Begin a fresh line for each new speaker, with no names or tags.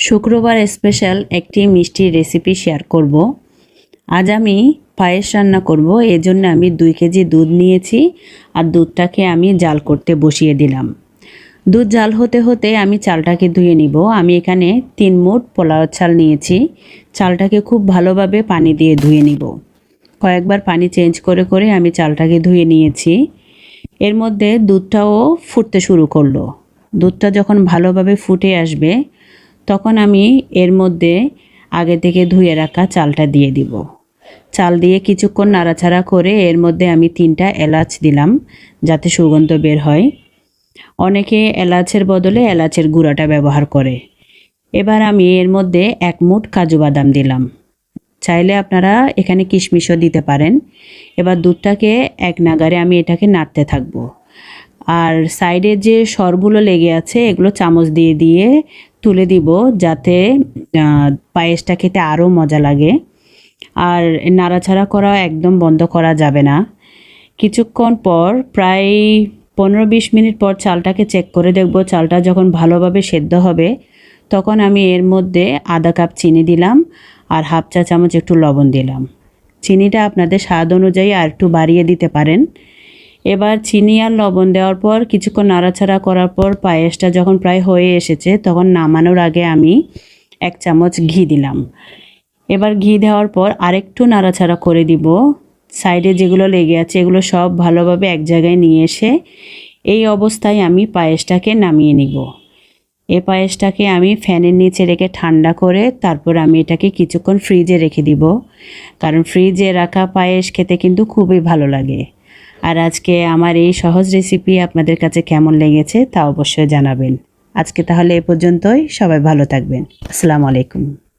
শুক্রবার স্পেশাল একটি মিষ্টি রেসিপি শেয়ার করব। আজ আমি পায়েস রান্না করব, এজন্য আমি দুই কেজি দুধ নিয়েছি আর দুধটাকে আমি জাল করতে বসিয়ে দিলাম। দুধ জাল হতে হতে আমি চালটাকে ধুয়ে নিব। আমি এখানে তিন মুঠ পোলাও চাল নিয়েছি। চালটাকে খুব ভালোভাবে পানি দিয়ে ধুয়ে নিব। কয়েকবার পানি চেঞ্জ করে করে আমি চালটাকে ধুয়ে নিয়েছি। এর মধ্যে দুধটাও ফুটতে শুরু করল। দুধটা যখন ভালোভাবে ফুটে আসবে তখন আমি এর মধ্যে আগে থেকে ধুয়ে রাখা চালটা দিয়ে দিব। চাল দিয়ে কিছুক্ষণ নাড়াচাড়া করে এর মধ্যে আমি তিনটা এলাচ দিলাম যাতে সুগন্ধ বের হয়। অনেকে এলাচের বদলে এলাচের গুঁড়াটা ব্যবহার করে। এবার আমি এর মধ্যে এক মুঠ কাজু বাদাম দিলাম। চাইলে আপনারা এখানে কিশমিশও দিতে পারেন। এবার দুধটাকে এক নাগারে আমি এটাকে নাড়তে থাকব। আর সাইডে যে সরগুলো লেগে আছে, এগুলো চামচ দিয়ে দিয়ে তুলে দিব যাতে পায়েসটা খেতে আরও মজা লাগে। আর নাড়াছাড়া করা একদম বন্ধ করা যাবে না। কিছুক্ষণ পর, প্রায় পনেরো বিশ মিনিট পর চালটাকে চেক করে দেখব চালটা যখন ভালোভাবে সেদ্ধ হবে, তখন আমি এর মধ্যে আধা কাপ চিনি দিলাম আর হাফ চা চামচ একটু লবণ দিলাম। চিনিটা আপনাদের স্বাদ অনুযায়ী আর একটু বাড়িয়ে দিতে পারেন। এবার চিনি আর লবণ দেওয়ার পর কিছুক্ষণ নাড়াচাড়া করার পর পায়েসটা যখন প্রায় হয়ে এসেছে, তখন নামানোর আগে আমি এক চামচ ঘি দিলাম। এবার ঘি দেওয়ার পর আরেকটু নাড়াচাড়া করে দিব। সাইডে যেগুলো লেগে আছে, এগুলো সব ভালোভাবে এক জায়গায় নিয়ে এসে এই অবস্থায় আমি পায়েসটাকে নামিয়ে নিব। এ পায়েসটাকে আমি ফ্যানের নিচে রেখে ঠান্ডা করে তারপর আমি এটাকে কিছুক্ষণ ফ্রিজে রেখে দিব। কারণ ফ্রিজে রাখা পায়েস খেতে কিন্তু খুবই ভালো লাগে। আর আজকে আমার এই সহজ রেসিপি আপনাদের কাছে কেমন লেগেছে তা অবশ্যই জানাবেন। আজকে তাহলে এ পর্যন্তই, সবাই ভালো থাকবেন। আসসালামু আলাইকুম।